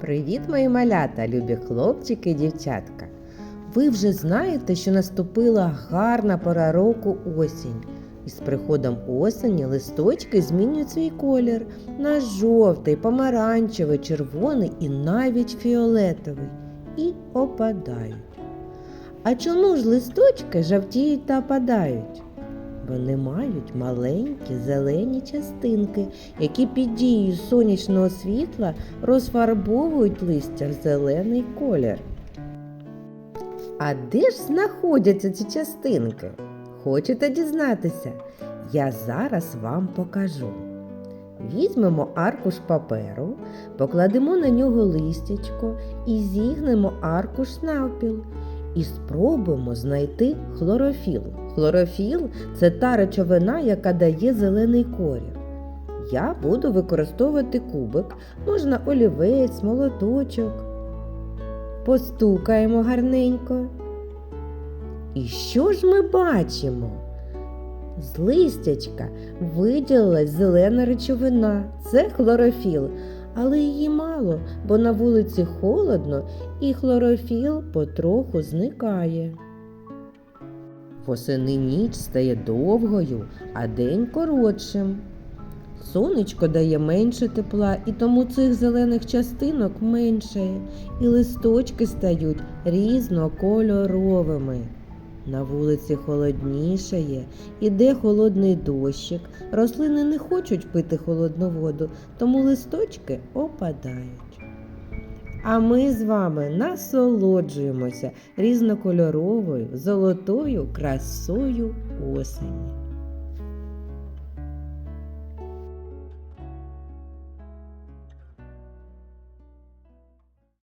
Привіт, мої малята, любі хлопчики і дівчатка. Ви вже знаєте, що наступила гарна пора року осінь. І з приходом осені листочки змінюють свій колір на жовтий, помаранчевий, червоний і навіть фіолетовий і опадають. А чому ж листочки жовтіють та опадають? Вони мають маленькі зелені частинки, які під дією сонячного світла розфарбовують листя в зелений колір. А де ж знаходяться ці частинки? Хочете дізнатися? Я зараз вам покажу. Візьмемо аркуш паперу, покладемо на нього листячко і зігнемо аркуш навпіл. І спробуємо знайти хлорофіл. Хлорофіл це та речовина, яка дає зелений колір. Я буду використовувати кубик, можна олівець, молоточок. Постукаємо гарненько. І що ж ми бачимо? З листячка виділилась зелена речовина. Це хлорофіл, але її мало, бо на вулиці холодно і хлорофіл потроху зникає. Восени ніч стає довгою, а день коротшим. Сонечко дає менше тепла, і тому цих зелених частинок менше, і листочки стають різнокольоровими. На вулиці холоднішає, іде холодний дощик. Рослини не хочуть пити холодну воду, тому листочки опадають. А ми з вами насолоджуємося різнокольоровою золотою красою осені.